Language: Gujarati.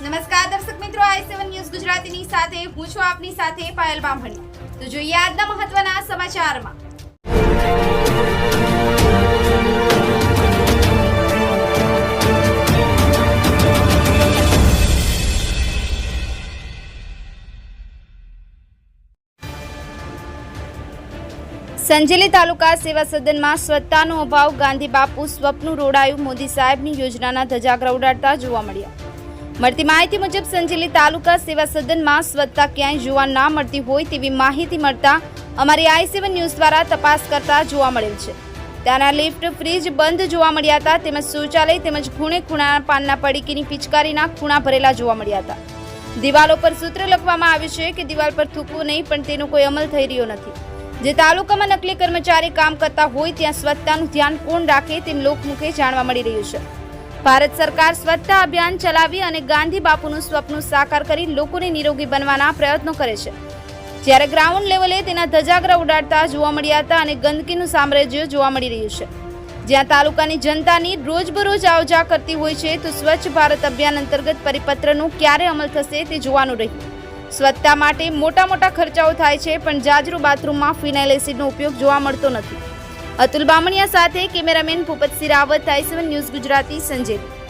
નમસ્કાર દર્શક મિત્રો, આઈ સેવન ન્યૂઝ ગુજરાતીની સાથે, હું છું આપની સાથે પાયલ બામણી. તો જોઈએ આજના મહત્વના સમાચારમાં. સંજેલી તાલુકા સેવા સદનમાં સ્વચ્છતાનો અભાવ ગાંધી બાપુ સ્વપ્નું રોડાયું, મોદી સાહેબની યોજનાના ધજાગરા ઉડાડતા જોવા મળ્યા. મળતી માહિતી મુજબ, સંજેલી તાલુકા સેવા સદનમાં સ્વચ્છતા ક્યાંય જોવા ના મળતી હોય તેવી માહિતી મળતા અમારી આઈ સેવન ન્યૂઝ દ્વારા તપાસ કરતા જોવા મળેલ છે. ત્યાંના લિફ્ટ, ફ્રીજ બંધ જોવા મળ્યા હતા, તેમજ શૌચાલય તેમજ ખૂણે ખૂણા પાનના પડીકીની પિચકારીના ખૂણા ભરેલા જોવા મળ્યા હતા. દિવાલો પર સૂત્ર લખવામાં આવ્યું છે કે દિવાલ પર થૂકવું નહીં, પણ તેનો કોઈ અમલ થઈ રહ્યો નથી. જે તાલુકામાં નકલી કર્મચારી કામ કરતા હોય, ત્યાં સ્વચ્છતાનું ધ્યાન કોણ રાખે તેમ લોકમુખે જાણવા મળી રહ્યું છે. ભારત સરકાર સ્વચ્છતા અભિયાન ચલાવી અને ગાંધી બાપુનું સ્વપ્ન સાકાર કરી લોકોને નિરોગી બનવાના પ્રયત્નો કરે છે. જ્યારે ગ્રાઉન્ડ લેવલે તેના ધજાગરા ઉડાડતા જોવા મળ્યા હતા અને ગંદકીનું સામ્રાજ્ય જોવા મળી રહ્યું છે. જ્યાં તાલુકાની જનતાની રોજબરોજ આવજા કરતી હોય છે, તો સ્વચ્છ ભારત અભિયાન અંતર્ગત પરિપત્રનું ક્યારે અમલ થશે તે જોવાનું રહ્યું. સ્વચ્છતા માટે મોટા મોટા ખર્ચાઓ થાય છે, પણ જાજરૂ બાથરૂમમાં ફિનાઇલ એસિડનો ઉપયોગ જોવા મળતો નથી. અતુલ બામણિયા સાથે cameraman Bhupat Sirawat I seven news Gujarati Sanjeli